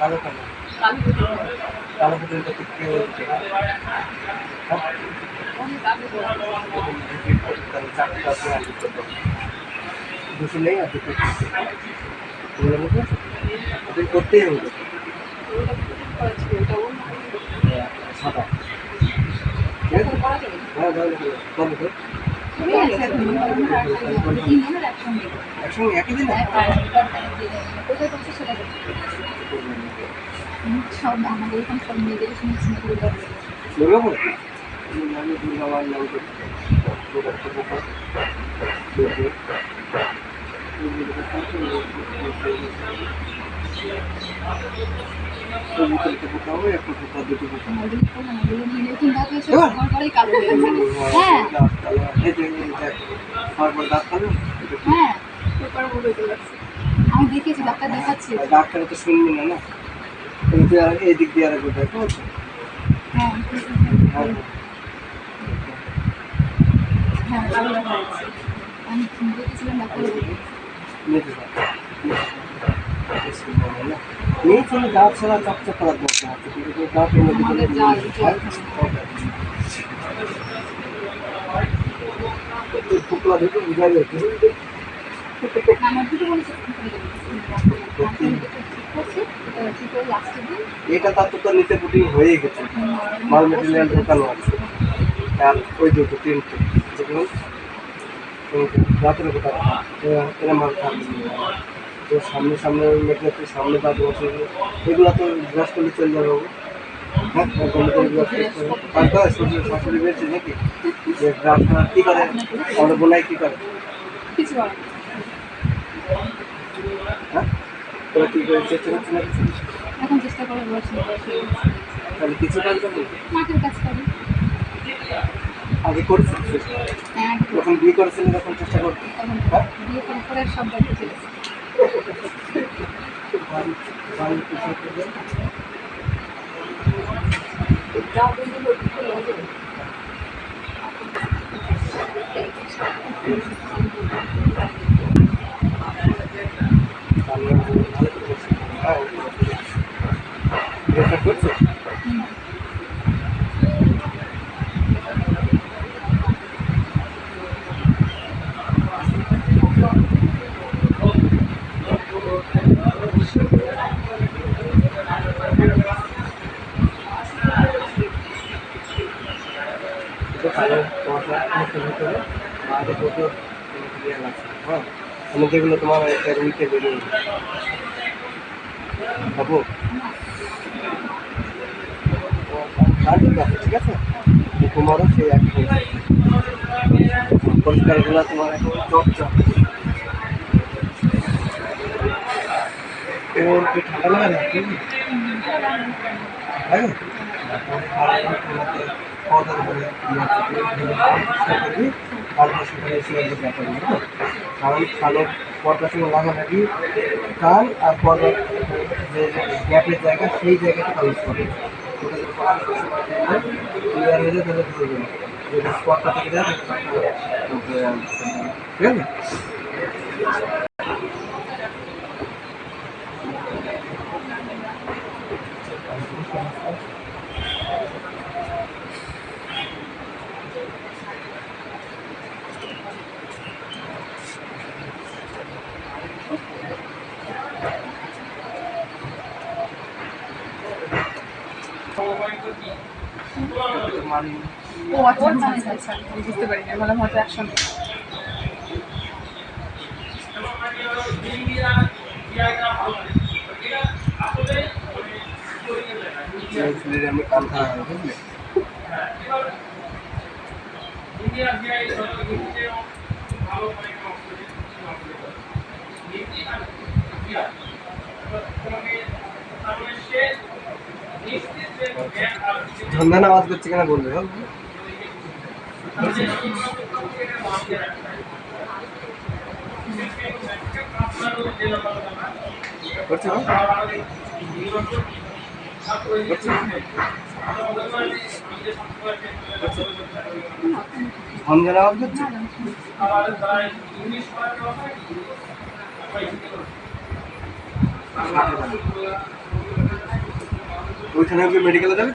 কালো কালো কালো পুতুলটা ঠিক কে হচ্ছে দুশো নেই আর দুটো ওদের করতেই হবে একসঙ্গে একই দিন সব আমাদের এখানে সব মেয়েদের শুনেছি দুর্গা মায়ের নাম আমি দেখেছি ডাক্তার দেখাচ্ছি ডাক্তার তো শুনবি না না এই দিক দিয়ে আর একবার দেখো হ্যাঁ হ্যাঁ আমি দেখেছিলাম ডাক্তার নিয়ে চলে দাঁত ছাড়া চকচক করার দরকার আছে কিন্তু যাচ্ছে আমার দুটো এটা তার তো নিতে পুটিং হয়ে গেছে। মাল মেটেরিয়াল ঢোকানো আছে। আর ওই দুটো তিনটে যেগুলো রাতের কোথা এরা মাল তো সামনে সামনে মেটেরিয়াল সামনে দাঁত বসে এগুলো তো ব্রাশ করলে চলে যাবে হ্যাঁ করতে শাশুড়ি নাকি যে ব্রাশ কী করে আমাদের বোনাই কী করে হ্যাঁ তোরা কী করে চেষ্টা করছি না এখন চেষ্টা করে তাহলে কিছু কাজ করবি মাঠের কাজ করি। আগে করেছিস হ্যাঁ যখন বিয়ে করেছিলি তখন চেষ্টা হ্যাঁ বিয়ে করে পরে সব দেখতে চলেছে বাড়ি বাড়ি ভালো করছিস হ্যাঁ আমি যেগুলো তোমার একটা উইকে বেরিয়ে আর ঠিক আছে? তোমারও সেই এক পরিষ্কারগুলো তোমার এখন চর্চা ঠান্ডা লাগে না? খাওয়া? কারণ কানের পর্দার সঙ্গে লাগা নাকি কান আর পর্দার যে গ্যাপের জায়গা, সেই জায়গাটা কাজ করে ক্লিয়ার হয়ে স্পটটা থেকে যায় ঠিক আছে? ও আচ্ছা আচ্ছা আমি বুঝতে পারি না বললাম হয়তো একসঙ্গে আমি ঝন্ধান আওয়াজ করছে কেন বলবে? করছে না? করছে? করছে? সন্ধ্যা আওয়াজ করছে ওইখানে মেডিকেলে যাবে